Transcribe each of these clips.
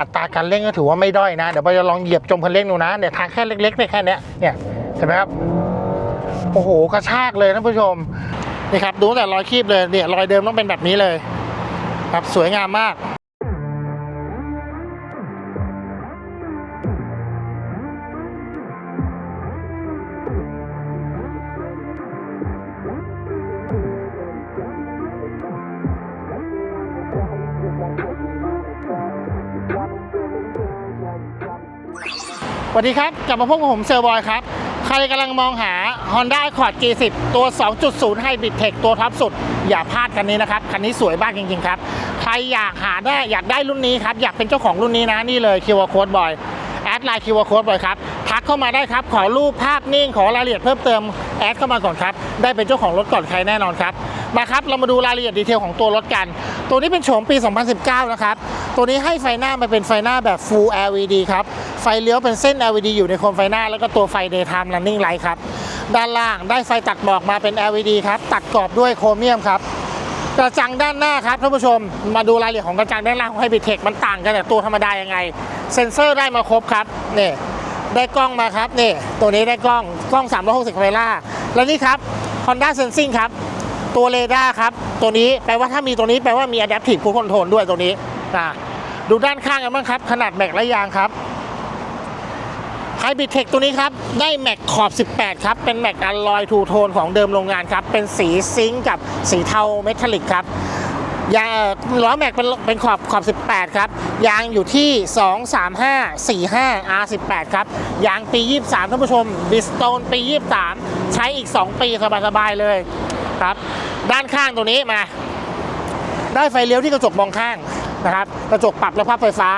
อัตราการเร่งก็ถือว่าไม่ด้อยนะ เดี๋ยวเราจะลองเหยียบจมคันเร่งดูนะเนี่ยทางแค่เล็กๆเนี่ยแค่เนี้ยเนี่ยเห็นไหมครับโอ้โหกระชากเลยท่านผู้ชมนี่ครับดูแต่รอยคีบเลยเนี่ยรอยเดิมต้องเป็นแบบนี้เลย ครับสวยงามมาก สวัสดีครับ กลับมาพบกับผมเซอร์บอยครับ ใครกำลังมองหา Honda Accord G10 ตัว 2.0 Hybrid Tech ตัวท็อปสุด อย่าพลาดคันนี้นะครับ คันนี้สวยมากจริงๆครับ ใครอยากหาได้อยากได้รุ่นนี้ครับ อยากเป็นเจ้าของรุ่นนี้นะ นี่เลย QR Code Boy แอดไลน์ QR Code Boy ครับ ทักเข้ามาได้ครับ ขอรูปภาพนิ่งขอรายละเอียดเพิ่มเติมแอดเข้ามาก่อนครับ ได้เป็นเจ้าของรถก่อนใครแน่นอนครับ มาครับเรามาดูรายละเอียดดีเทลของตัวรถกัน ตัวนี้เป็นโฉมปี 2019 นะครับ ตัวนี้ให้ไฟหน้ามาเป็นไฟหน้าแบบ Full LED ครับ ไฟเลี้ยวเป็นเส้น LED อยู่ในโคมไฟหน้า แล้วก็ตัวไฟ Daytime Running Light ครับ ด้านล่างได้ไฟตัดหมอกมาเป็น LED ครับ ตัดกรอบด้วยโครเมียมครับกระจังด้านหน้าครับท่านผู้ชม มาดูรายละเอียดของกระจังด้านล่างของไฮบริดเทคมันต่างกันจากตัวธรรมดายังไง เซ็นเซอร์ได้มาครบครับนี่ได้กล้องมาครับนี่ตัวนี้ได้กล้องกล้อง 360เวลาแล้วนี่ครับ Honda Sensing ครับ ตัวเรดาร์ครับ ตัวนี้แปลว่าถ้ามีตัวนี้แปลว่ามี Adaptive Cruise Control ด้วยตัวนี้อะดูด้านข้างกันบ้างครับ ขนาดแม็กและยางครับไฮบริดเทคตัวนี้ครับ ได้แม็กขอบ 18 ครับ เป็นแม็กอลลอยทูโทนของเดิมโรงงานครับ เป็นสีซิงกับสีเทาเมทัลลิกครับยางล้อแม็กเป็นเป็นขอบขอบ 18 ครับ ยางอยู่ที่ 2 3 5 4 5 R18 ครับ ยางปี 23 ท่านผู้ชมบิสโตนปี 23 ใช้อีก 2 ปีสบายๆเลย ครับ ด้านข้างตัวนี้มา ได้ไฟเลี้ยวที่กระจกมองข้างนะครับ กระจกปรับและพับไฟฟ้า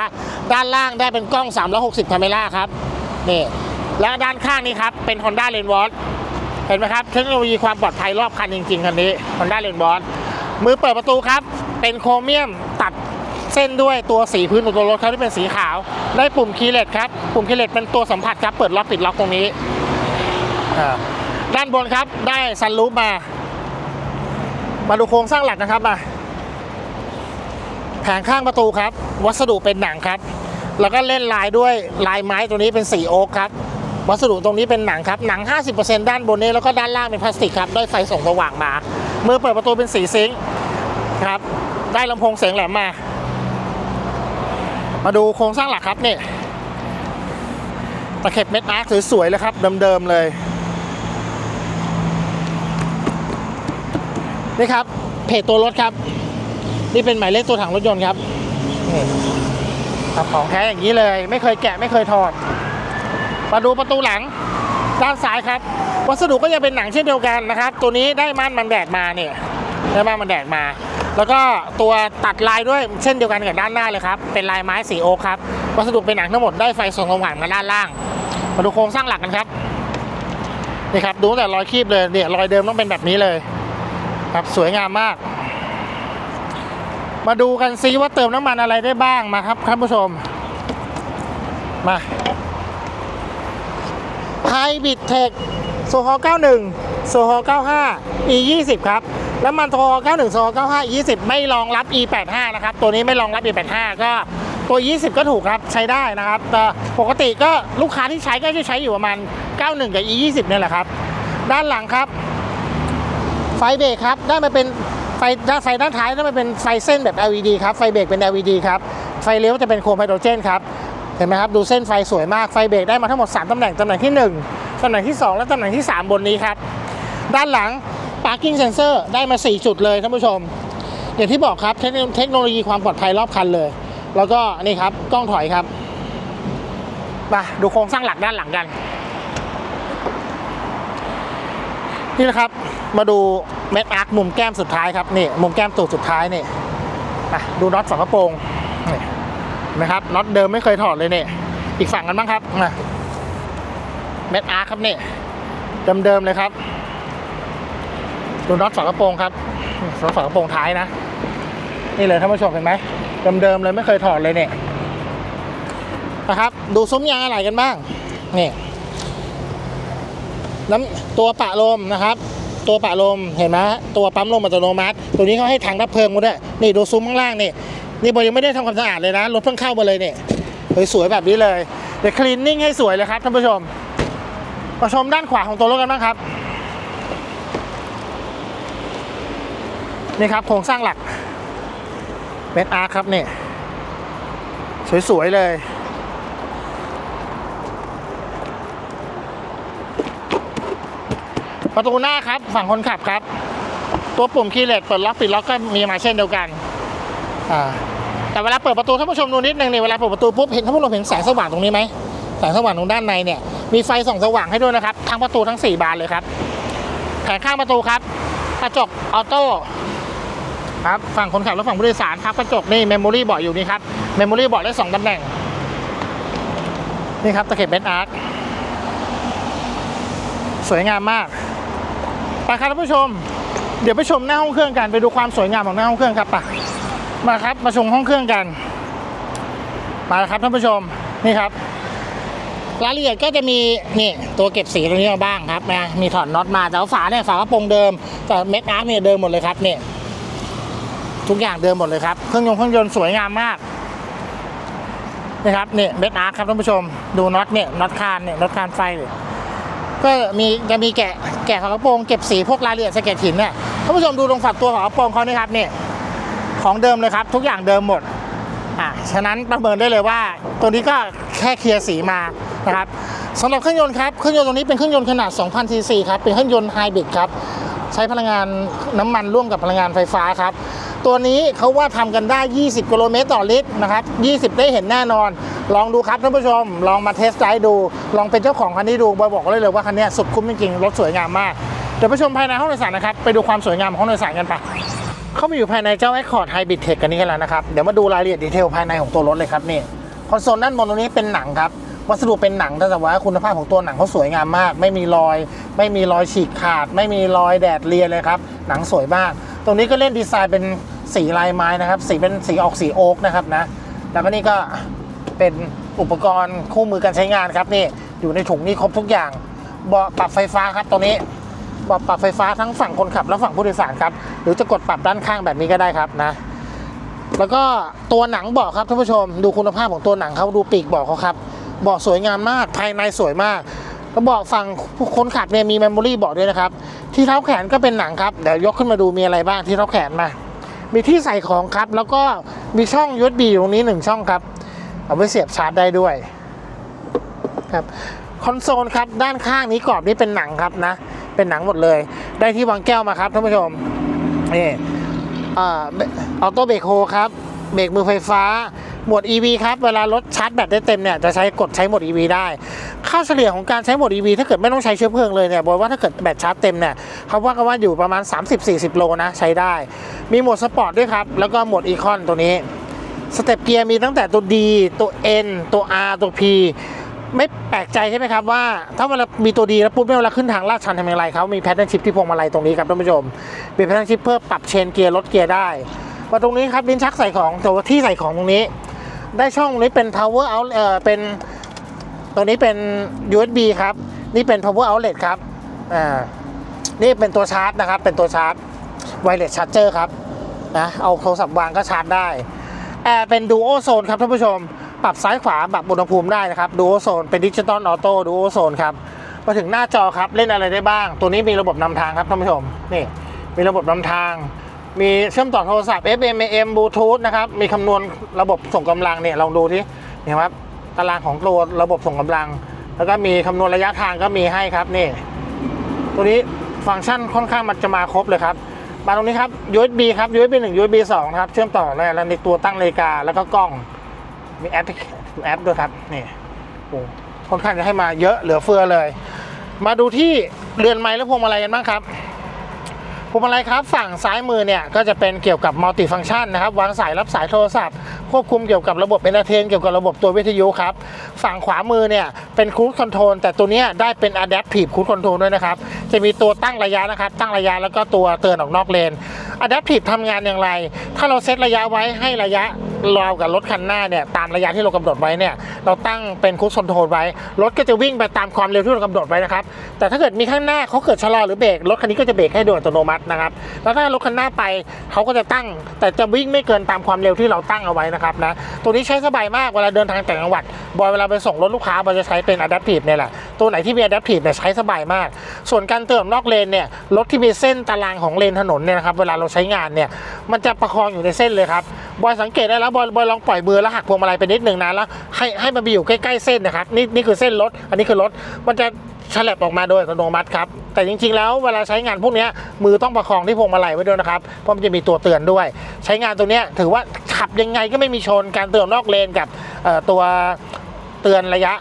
ด้านล่างได้เป็นกล้อง 360คาเมราครับนี่และด้านข้างนี้ครับเป็น Honda l a n w a t เห็นไหมครับ เทคโนโลยีความปลอดภัยรอบคันจริงๆคันนี้ Honda l a n w a t มือเปิดประตูครับ เป็นโครเมียมตัดเส้นด้วยตัวสีพื้นของตัวรถเขาที่เป็นสีขาว ได้ปุ่มคีย์เลสครับ ปุ่มคีย์เลสเป็นตัวสัมผัสครับ เปิดล็อกปิดล็อกตรงนี้ ด้านบนครับได้ซันรูฟมา มาดูโครงสร้างหลักนะครับมาแผงข้างประตูครับ วัสดุเป็นหนังครับ แล้วก็เล่นลายด้วยลายไม้ตัวนี้เป็นสีโอ๊กครับ วัสดุตรงนี้เป็นหนังครับ หนัง 50%ด้านบนนี้แล้วก็ด้านล่างเป็นพลาสติกครับ ได้ไฟส่องสว่างมา เมื่อเปิดประตูเป็นสีซิงค์ครับ ได้ลำโพงเสียงแหลมมา มาดูโครงสร้างหลักครับนี่ ตะเข็บเม็ดอาร์คสวยๆเลยครับ เดิมๆเลย นี่ครับ เพจตัวรถครับ นี่เป็นหมายเลขตัวถังรถยนต์ครับนี่ครับของแท้อย่างนี้เลย ไม่เคยแกะไม่เคยถอดมาดูประตูหลังด้านซ้ายครับ วัสดุก็ยังเป็นหนังเช่นเดียวกันนะครับ ตัวนี้ได้ม่านมันแดดมาเนี่ยได้ม่านมันแดดมา แล้วก็ตัวตัดลายด้วยเช่นเดียวกันกับด้านหน้าเลยครับเป็นลายไม้สีโอ๊คครับวัสดุเป็นหนังทั้งหมดได้ไฟส่องสว่างมาด้านล่าง มาดูโครงสร้างหลักกันครับนี่ครับดูแต่รอยคีบเลยเนี่ยรอยเดิมต้องเป็นแบบนี้เลย ครับสวยงามมาก มาดูกันซิว่าเติมน้ำมันอะไรได้บ้างมาครับท่านผู้ชม มาไฮบิดเทคโซฮอ91โซฮอ95 e 20ครับแล้วมันโซฮอ91โซฮอ95 e 20ไม่รองรับ e 85นะครับ ตัวนี้ไม่รองรับ e 85ก็ตัว 20 ก็ถูกครับ ใช้ได้นะครับ แต่ปกติก็ลูกค้าที่ใช้ก็จะใช้อยู่ประมาณ 91 กับ e 20เนี่ยแหละครับ ด้านหลังครับ ไฟเบรกครับได้มาเป็นไฟด้านไฟด้านท้ายได้มาเป็นไฟเส้นแบบ LED ครับไฟเบรกเป็น LED ครับไฟเลี้ยวจะเป็นโคมไฮโดรเจนครับเห็นไหมครับดูเส้นไฟสวยมากไฟเบรกได้มาทั้งหมด 3ตำแหน่งตำแหน่งที่ 1ตำแหน่งที่ 2 และตำแหน่งที่ 3 บนนี้ครับด้านหลัง parking sensor ได้มา 4 จุดเลยท่านผู้ชม อย่างที่บอกครับเทคโนเทคโนโลยีความปลอดภัยรอบคันเลย แล้วก็นี่ครับกล้องถอยครับมาดูโครงสร้างหลักด้านหลังกัน นี่นะครับ มาดูเม็ดอาร์คมุมแก้มสุดท้ายครับนี่มุมแก้มตูดสุดท้ายนี่ดูน็อตฝากระโปรงนี่นไหมครับน็อตเดิมไม่เคยถอดเลยเนี่ยอีกฝั่งกันบ้างครับมาเม็ดอาร์คครับนี่เดิมๆเลยครับ ดูน็อตฝากระโปรงครับน็อตฝากระโปรงท้ายนะ นี่เลยท่านผู้ชมเห็นไหมเดิมๆเลยไม่เคยถอดเลยเนี่ยนะครับ ดูซุ้มยางอะไรกันบ้างนี่ น้ำตัวปะลมนะครับ ตัวปะลมเห็นไหมตัวปั๊มลมอัตโนมัติ ตัวนี้เขาให้ถังดับเพลิงมาด้วยนี่ดูซุ้มข้างล่างนี่นี่บอยังไม่ได้ทำความสะอาดเลยนะรถเพิ่งเข้ามาเลยเนี่ยสวยๆแบบนี้เลยเดี๋ยวคลีนนิ่งให้สวยเลยครับท่านผู้ชมมาชมด้านขวาของตัวรถกันบ้างครับนี่ครับโครงสร้างหลักเป็นอาร์ครับเนี่ยสวยๆเลย ประตูหน้าครับฝั่งคนขับครับ ตัวปุ่มคีย์เลสเปิดล็อกปิดล็อกก็มีมาเช่นเดียวกันอ่าแต่เวลาเปิดประตูท่านผู้ชมดูนิดนึงนี่เวลาเปิดประตูปุ๊บเห็นท่านผู้ชมเห็นแสงสว่างตรงนี้ไหมแสงสว่างตรงด้านในเนี่ยมีไฟส่องสว่างให้ด้วยนะครับทั้งประตูทั้ง 4 บานเลยครับแผงข้างประตูครับกระจกออโต้ครับฝั่งคนขับและฝั่งผู้โดยสารครับกระจกนี่เมมโมรี่บอร์ดอยู่นี่ครับเมมโมรี่บอร์ดได้สองตำแหน่งนี่ครับตะเข็บเบนอาร์คสวยงามมาก ไปครับท่านผู้ชม เดี๋ยวไปชมหน้าห้องเครื่องกันไปดูความสวยงามของหน้าห้องเครื่องครับไปมาครับมาชมห้องเครื่องกัน มาครับท่านผู้ชมนี่ครับรายละเอียดก็จะมีนี่ตัวเก็บสีตรงนี้มาบ้างครับนะมีถอดน็อตมาแต่ว่าฝาเนี่ยฝากระโปรงเดิมแต่เม็ดอาร์คเนี่ยเดิมหมดเลยครับเนี่ยทุกอย่างเดิมหมดเลยครับเครื่องยนต์เครื่องยนต์สวยงามมากนะครับเนี่ยเม็ดอาร์คครับท่านผู้ชม ดูน็อตเนี่ยน็อตคานเนี่ยน็อตคานไฟเลย ก็มีจะมีแกะแกะฝากระโปรงเก็บสีพวกรายละเอียดสะเก็ดหินเนี่ยท่านผู้ชมดูตรงฝักตัวฝากระโปรงเขานี่ครับนี่ของเดิมเลยครับ ทุกอย่างเดิมหมดอะฉะนั้นประเมินได้เลยว่า ตัวนี้ก็แค่เคลียร์สีมานะครับสำหรับเครื่องยนต์ครับเครื่องยนต์ตัวนี้เป็นเครื่องยนต์ขนาด 2,000 ซีซีครับเป็นเครื่องยนต์ไฮบริดครับใช้พลังงานน้ำมันร่วมกับพลังงานไฟฟ้าครับ ตัวนี้เขาว่าทำกันได้ 20 กิโลเมตรต่อลิตรนะครับ 20 ได้เห็นแน่นอน ลองดูครับท่านผู้ชม ลองมาเทสไดดู ลองเป็นเจ้าของคันนี้ดูบอยบอกเลยเลยว่าคันนี้สุดคุ้มจริงๆรถสวยงามมาก เดี๋ยวไปชมภายในห้องโดยสารนะครับ ไปดูความสวยงามของห้องโดยสารกันไปเข้ามาอยู่ภายในเจ้า Accord Hybrid Tech กันนี้กันแล้วนะครับ เดี๋ยวมาดูรายละเอียดดีเทลภายในของตัวรถเลยครับนี่คอนโซลด้านบนตรงนี้เป็นหนังครับวัสดุเป็นหนังแต่ว่าคุณภาพของตัวหนังเขาสวยงามมาก ไม่มีรอย ไม่มีรอยฉีกขาด ไม่มีรอยแดดเลียเลยครับหนังสวยมาก ตรงนี้ก็เล่นดีไซน์เป็นสีลายไม้นะครับสีเป็นสีออกสีโอ๊กนะครับนะแล้วก็นี่ก็ เป็นอุปกรณ์คู่มือการใช้งานครับนี่อยู่ในถุงนี้ครบทุกอย่างเบาะปรับไฟฟ้าครับตรงนี้เบาะปรับไฟฟ้าทั้งฝั่งคนขับและฝั่งผู้โดยสารครับหรือจะกดปรับด้านข้างแบบนี้ก็ได้ครับนะ แล้วก็ตัวหนังเบาะครับท่านผู้ชม ดูคุณภาพของตัวหนังเขาดูปีกเบาะเขาครับเบาะสวยงามมากภายในสวยมากแล้วเบาะฝั่งคนขับเนี่ยมีเมมโมรี่เบาะด้วยนะครับที่เท้าแขนก็เป็นหนังครับเดี๋ยวยกขึ้นมาดูมีอะไรบ้างที่เท้าแขนมามีที่ใส่ของครับ แล้วก็มีช่อง USB อยู่ตรงนี้หนึ่งช่องครับ เอาไว้เสียบชาร์จได้ด้วยครับคอนโซลครับด้านข้างนี้กรอบนี้เป็นหนังครับนะ เป็นหนังหมดเลย ได้ที่วางแก้วมาครับท่านผู้ชมนี่เออโต้เบรกโฮครับเบรกมือไฟฟ้าหมวด EV ครับเวลารถชาร์จแบตได้เต็มเนี่ยจะใช้กดใช้โหมด EV ได้ ค่าเฉลี่ยของการใช้โหมด EV ถ้าเกิดไม่ต้องใช้เชื้อเพลิงเลยเนี่ยบอกว่าถ้าเกิดแบตชาร์จเต็มเนี่ยเขาว่ากันว่าอยู่ประมาณ 30-40 โลนะใช้ได้ มีโหมดสปอร์ตด้วยครับ แล้วก็โหมดอีคอนตัวนี้ สเต็ปเกียร์มีตั้งแต่ตัว D ตัว N ตัว R ตัว P ไม่แปลกใจใช่ไหมครับว่า ถ้าเวลามีตัวดีแล้วปุ๊บเนี่ยเวลาขึ้นทางลาดชันทำอย่างไรเขามีแพทเทิร์นชิพที่พวงมาลัยตรงนี้ครับท่านผู้ชมเป็นแพทเทิร์นชิพเพื่อปรับเชนเกียร์ลดเกียร์ได้มาตรงนี้ครับลิ้นชักใส่ของตัวที่ใส่ของตรงนี้ ได้ช่องนี้เป็น power out เอ่อเป็นตัวนี้เป็น USB ครับ นี่เป็น power outlet ครับอ่านี่เป็นตัวชาร์จนะครับ เป็นตัวชาร์จ wireless charger ครับนะเอาโทรศัพท์วางก็ชาร์จได้ แอร์เป็นดูโอโซนครับท่านผู้ชม ปรับซ้ายขวาปรับอุณหภูมิได้นะครับดูโอโซนเป็นดิจิตอลออโต้ดูโอโซนครับมาถึงหน้าจอครับเล่นอะไรได้บ้าง ตัวนี้มีระบบนำทางครับท่านผู้ชมนี่มีระบบนำทาง มีเชื่อมต่อโทรศัพท์ FM AM Bluetooth นะครับมีคำนวณระบบส่งกำลังเนี่ยลองดูที่นี่ครับตารางของตัวระบบส่งกำลัง แล้วก็มีคำนวณระยะทางก็มีให้ครับนี่ตัวนี้ฟังก์ชันค่อนข้างมันจะมาครบเลยครับ มาตรงนี้ครับ USB ครับ USB 1 USB 2นะครับ เชื่อมต่อเลยแล้วในตัวตั้งนาฬิกาแล้วก็กล้อง มีแอปแอปด้วยครับ นี่โอ้ค่อนข้างจะให้มาเยอะเหลือเฟือเลย มาดูที่เรือนไม้และพวงมาลัยกันบ้างครับพวงมาลัยครับ ฝั่งซ้ายมือเนี่ยก็จะเป็นเกี่ยวกับมัลติฟังก์ชันนะครับ วางสายรับสายโทรศัพท์ ควบคุมเกี่ยวกับระบบเอนเตอร์เทนเกี่ยวกับระบบตัววิทยุครับ ฝั่งขวามือเนี่ยเป็นคู i คอนโทรลแต่ตัวนี้ได้เป็นอะแดปทีฟครูซคอนโทรลด้วยนะครับ จะมีตัวตั้งระยะนะครับ ตั้งระยะแล้วก็ตัวเตือนออกนอกเลนอะแดปทีฟทำงานอย่างไร ถ้าเราเซตระยะไว้ให้ระยะ เรากับรถคันหน้าเนี่ยตามระยะที่เรากำหนดไว้เนี่ยเราตั้งเป็นคู i คอนโทรลไว้ รถก็จะวิ่งไปตามความเร็วที่เรากำหนดไว้นะครับแต่ถ้าเกิดมีข้างหน้าเขาเกิดชะลอหรือเบรกรถคันนี้ก็จะเบรกให้โดยอัตโนมัตินะครับแล้วถ้ารถคันหน้าไปเขาก็จะตั้ง แต่จะวิ่งไม่เกินตามความเร็วที่เราตั้งเอาไว้นะครับนะตัวนี้ใช้สบายมากเวลาเดินทางแต่างจังหวัดบอยเวลาไปส่งรถลูกค้าบอยจะใช้เป็น adaptive เนี่ยแหละตัวไหนที่มี adaptive เนี่ยใช้สบายมาก ส่วนการเติมนอกเลนเนี่ยรถที่มีเส้นตารางของเลนถนนเนี่ยนะครับเวลาเราใช้งานเนี่ยมันจะประคองอยู่ในเส้นเลยครับบอยสังเกตได้แล้วบอยบอยลองปล่อยมือแล้วหักพวงมาลัยไปนิดหนึ่งนะแล้วให้ให้มันไปอยู่ใกล้ๆเส้นนะครับนี่นี่คือเส้นรถอันนี้คือรถมันจะฉลับออกมาโดยอัตโนมัติครับแต่จริงๆ แล้วเวลาใช้งานพวกเนี้ยมือต้องประคองที่พวงมาลัยไว้ด้วยนะครับเพราะมันจะมีตัวเตือนด้วย ใช้งานตัวเนี้ยถือว่าขับยังไงก็ไม่มีชนการเตือนนอกเลนกับตัวเตือนระยะ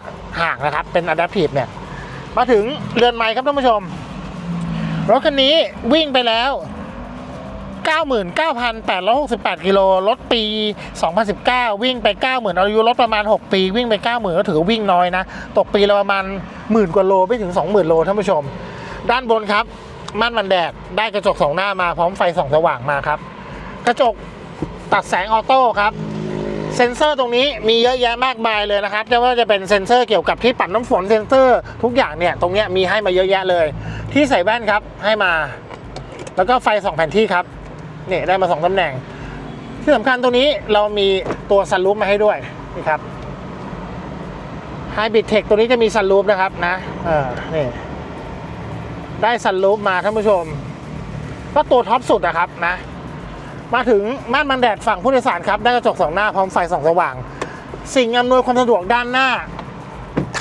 ห่างนะครับ เป็น adaptive เนี่ย มาถึงเรือนไม้ครับท่านผู้ชม รถคันนี้วิ่งไปแล้ว 99,868 กิโล รถปี 2019 วิ่งไป 90,000อายุรถประมาณ 6 ปี วิ่งไป 90,000 ก็ถือวิ่งน้อยนะ ตกปีละประมาณหมื่นกว่าโลไม่ถึง 20,000 โลท่านผู้ชม ด้านบนครับม่านมันแดดได้กระจกสองหน้ามาพร้อมไฟส่องสว่างมาครับ กระจกตัดแสงออโต้ครับ เซ็นเซอร์ตรงนี้มีเยอะแยะมากมายเลยนะครับจะว่าจะเป็นเซ็นเซอร์เกี่ยวกับที่ปัดน้ำฝนเซ็นเซอร์ทุกอย่างเนี่ยตรงนี้มีให้มาเยอะแยะเลย ที่ใส่แว่นครับให้มา แล้วก็ไฟสองแผ่นที่ครับนี่ได้มาสองตำแหน่ง ที่สำคัญตรงนี้เรามีตัวซันรูฟมาให้ด้วยนี่ครับไฮบริดเทคตัวนี้จะมีซันรูฟนะครับนะเออนี่ได้ซันรูฟมาท่านผู้ชม ก็ตัวท็อปสุดนะครับนะ มาถึงม่านบังแดดฝั่งผู้โดยสารครับได้กระจกสองหน้าพร้อมไฟส่องสว่าง สิ่งอำนวยความสะดวกด้านหน้า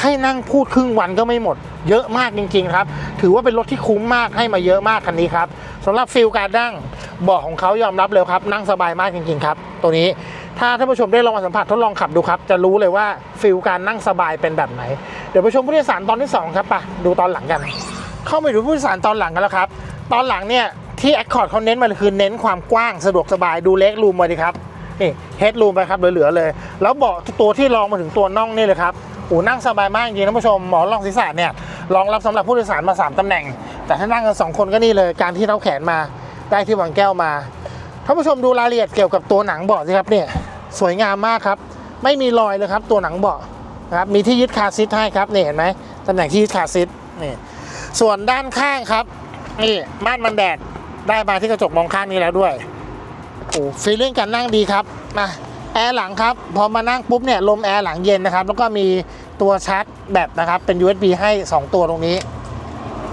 ให้นั่งพูดครึ่งวันก็ไม่หมด เยอะมากจริง ๆ ครับ ถือว่าเป็นรถที่คุ้มมากให้มาเยอะมากคันนี้ครับสำหรับฟิลการนั่งเบาะของเขายอมรับเลยครับ นั่งสบายมากจริง ๆ ครับ ตัวนี้ถ้าท่านผู้ชมได้ลองมาสัมผัสทดลองขับดูครับ จะรู้เลยว่าฟิลการนั่งสบายเป็นแบบไหน เดี๋ยวไปชมผู้โดยสารตอนที่สองครับไปดูตอนหลังกัน เข้าไปดูผู้โดยสารตอนหลังกันแล้วครับ ตอนหลังเนี่ย ที่ Accord เขาเน้นมาเลยคือเน้นความกว้างสะดวกสบายดูเล็กรูมมาดิครับนี่เฮดรูมไปครับเหลือๆเลย แล้วเบาะตัวที่รองมาถึงตัวน่องนี่เลยครับโอ้นั่งสบายมากจริงท่านผู้ชมหมอนรองศีรษะเนี่ยรองรับสำหรับผู้โดยสารมา 3ตำแหน่ง แต่ถ้านั่งกันสองคนก็นี่เลยการที่เราแขนมาได้ที่วางแก้วมาท่านผู้ชมดูรายละเอียดเกี่ยวกับตัวหนังเบาะสิครับเนี่ยสวยงามมากครับ ไม่มีรอยเลยครับตัวหนังเบาะนะครับมีที่ยึดคาซีทให้ครับนี่เห็นไหมตำแหน่งที่ยึดคาซีทนี่ส่วนด้านข้างครับนี่ม่านมันแดด ได้มาที่กระจกมองข้างนี้แล้วด้วยโอ้ฟีลลิ่งการนั่งดีครับมาแอร์หลังครับ พอมานั่งปุ๊บเนี่ยลมแอร์หลังเย็นนะครับ แล้วก็มีตัวชาร์จแบตนะครับ เป็น USB ให้ 2 ตัวตรงนี้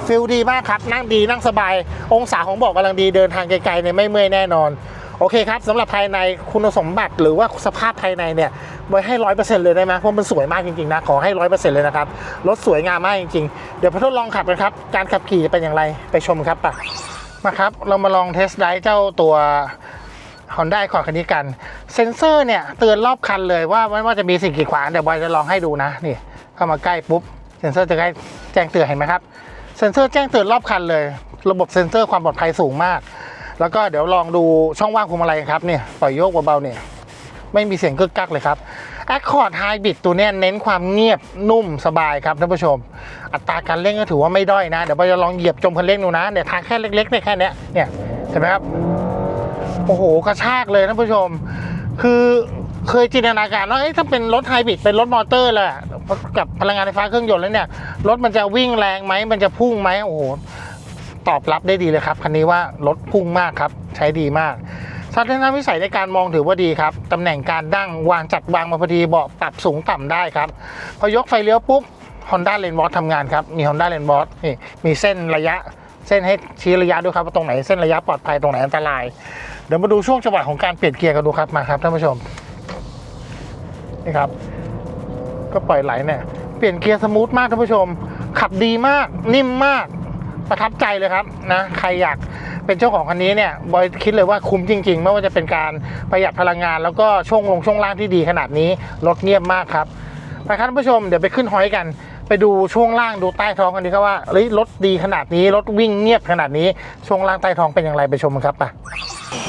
ฟิลดีมากครับ นั่งดีนั่งสบาย องศาของเบาะกำลังดีเดินทางไกลๆเนี่ยไม่เมื่อยแน่นอน โอเคครับสำหรับภายในคุณสมบัติหรือว่าสภาพภายในเนี่ยไว้ให้ร้อยเปอร์เซ็นต์เลยได้ไหมเพราะมันสวยมากจริงๆนะขอให้ร้อยเปอร์เซ็นต์เลยนะครับรถสวยงามมากจริงๆ เดี๋ยวไปทดลองขับกันครับ การขับขี่จะเป็นอย่างไรไปชมครับป่ะ มาครับ เรามาลองเทสไดร์เจ้าตัว Honda Accord คันนี้กัน เซ็นเซอร์เนี่ยเตือนรอบคันเลยว่าไม่ว่าจะมีสิ่งกีดขวางเดี๋ยวบอยจะลองให้ดูนะ นี่ เข้ามาใกล้ปุ๊บ เซ็นเซอร์จะใกล้แจ้งเตือนเห็นไหมครับ เซ็นเซอร์แจ้งเตือนรอบคันเลย ระบบเซ็นเซอร์ความปลอดภัยสูงมาก แล้วก็เดี๋ยวลองดูช่องว่างพวงมาลัยครับเนี่ยปล่อยโยกเบาๆเนี่ยไม่มีเสียงกึกกักเลยครับ Accord Hybrid ตัวนี้เน้นความเงียบนุ่มสบายครับท่านผู้ชม อัตราการเร่งก็ถือว่าไม่ด้อยนะ เดี๋ยวเราจะลองเหยียบจมคันเร่งดูนะเนี่ยทางแค่เล็กๆเนี่ยแค่นี้เนี่ยเห็นไหมครับโอ้โหกระชากเลยท่านผู้ชม คือเคยจินตนาการว่าถ้าเป็นรถไฮบริดเป็นรถมอเตอร์แหละกับพลังงานไฟฟ้าเครื่องยนต์แล้วเนี่ยรถมันจะวิ่งแรงไหมมันจะพุ่งไหมโอ้โหตอบรับได้ดีเลยครับคันนี้ว่ารถพุ่งมากครับ ใช้ดีมาก ทัศนวิสัยในการมองถือว่าดีครับตำแหน่งการดั้งวางจัดวางมาพอดีเบาะปรับสูงต่ำได้ครับ พอยกไฟเลี้ยวปุ๊บ Honda l a n w a t ทำงานครับ มี Honda l a n w a t นี่มีเส้นระยะเส้นให้ชี้ระยะด้วยครับว่าตรงไหนเส้นระยะปลอดภัยตรงไหนอันตราย เดี๋ยวมาดูช่วงจังหวะของการเปลี่ยนเกียร์กันดูครับมาครับท่านผู้ชมนี่ครับ ก็ปล่อยไหลเนี่ยเปลี่ยนเกียร์สมูทมากท่านผู้ชม ขับดีมากนิ่มมากประทับใจเลยครับนะใครอยาก เป็นเจ้าของคันนี้เนี่ยบอยคิดเลยว่าคุ้มจริง ๆ ไม่ว่าจะเป็นการประหยัดพลังงาน แล้วก็ช่วงลงช่วงล่างที่ดีขนาดนี้รถเงียบมากครับไปครับท่านผู้ชมเดี๋ยวไปขึ้นฮอยกัน ไปดูช่วงล่างดูใต้ท้องกันดีครับว่าเฮ้ยรถดีขนาดนี้รถวิ่งเงียบขนาดนี้ช่วงล่างใต้ท้องเป็นอย่างไรไปชมกันครับไป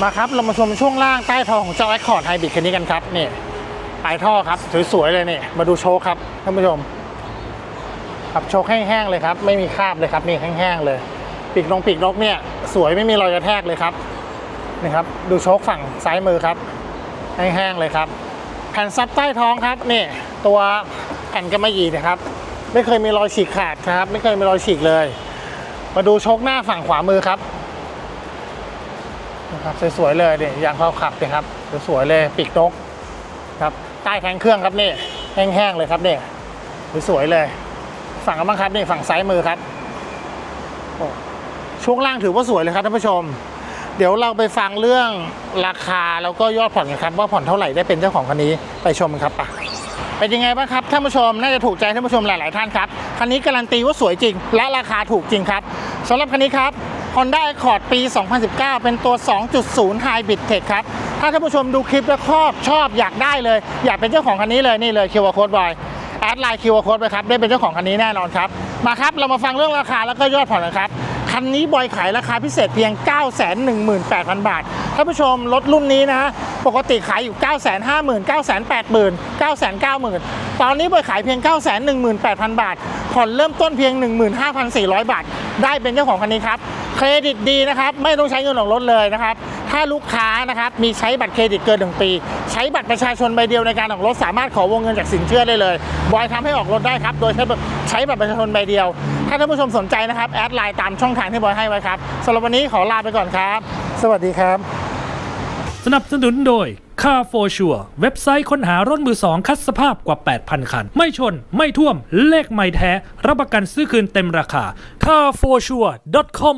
มาครับเรามาชมช่วงล่างใต้ท้องของเจ้า Accord Hybrid คันนี้กันครับนี่ปลายท่อครับสวยๆเลยนี่มาดูโชว์ครับท่านผู้ชมครับโชคแห้งๆเลยครับ ไม่มีคราบเลยครับนี่แห้งๆเลย ปีกนงปีกนกเนี่ยสวยไม่มีรอยกระแทกเลยครับนี่ครับดูโชคฝั่งซ้ายมือครับแห้งๆเลยครับ แผ่นซับใต้ท้องครับนี่ตัวแผ่นกำมะหยี่นะครับ ไม่เคยมีรอยฉีกขาดครับ ไม่เคยมีรอยฉีกเลย มาดูโชคหน้าฝั่งขวามือครับนะครับสวยๆเลยเนี่ยยางเขาขับเลยครับสวยๆเลยปีกนกครับใต้แทงเครื่องครับนี่แห้งๆเลยครับเนี่ยสวยๆเลย ฝั่งกันบ้างครับนี่ฝั่งซ้ายมือครับ ช่วงล่างถือว่าสวยเลยครับท่านผู้ชม เดี๋ยวเราไปฟังเรื่องราคาแล้วก็ยอดผ่อนกันครับว่าผ่อนเท่าไหร่ได้เป็นเจ้าของคันนี้ไปชมกันครับปะเป็นยังไงบ้างครับท่านผู้ชมน่าจะถูกใจท่านผู้ชมหลาย ๆ ท่านครับคันนี้การันตีว่าสวยจริง และราคาถูกจริงครับสำหรับคันนี้ครับ Honda Accord ปี 2019 เป็นตัว 2.0 Hybrid Tech ครับถ้าท่านผู้ชมดูคลิปแล้วชอบชอบอยากได้เลย อยากเป็นเจ้าของคันนี้เลยนี่เลยคิวอาร์โค้ดบอยแอดไลน์คิวอาร์โค้ดไปครับได้เป็นเจ้าของคันนี้แน่นอนครับมาครับเรามาฟังเรื่องราคาแล้วก็ยอดผ่อนกันครับ คันนี้บอยขายราคาพิเศษเพียง 918,000 บาทท่านผู้ชมรถรุ่นนี้นะ ปกติขายอยู่ 950,000 980,000 990,000 ตอนนี้บอยขายเพียง 918,000 บาท ผ่อนเริ่มต้นเพียง 15,400 บาท ได้เป็นเจ้าของคันนี้ครับ เครดิตดีนะครับไม่ต้องใช้เงินของรถเลยนะครับถ้าลูกค้านะครับมีใช้บัตรเครดิตเกิน1ปี ใช้บัตรประชาชนใบเดียวในการออกรถสามารถขอวงเงินจากสินเชื่อได้เลยบอยทำให้ออกรถได้ครับโดยใช้บัตรใช้บัตรประชาชนใบเดียว ถ้าท่านผู้ชมสนใจนะครับแอดไลน์ตามช่องทางที่บอยให้ไว้ครับสำหรับวันนี้ขอลาไปก่อนครับ สวัสดีครับ สนับสนุนโดย Car for Sure เว็บไซต์ค้นหารถมือสองคัดสภาพกว่า 8,000 คัน ไม่ชน ไม่ท่วม เลขไม่แท้ รับประกันซื้อคืนเต็มราคา carforsure.com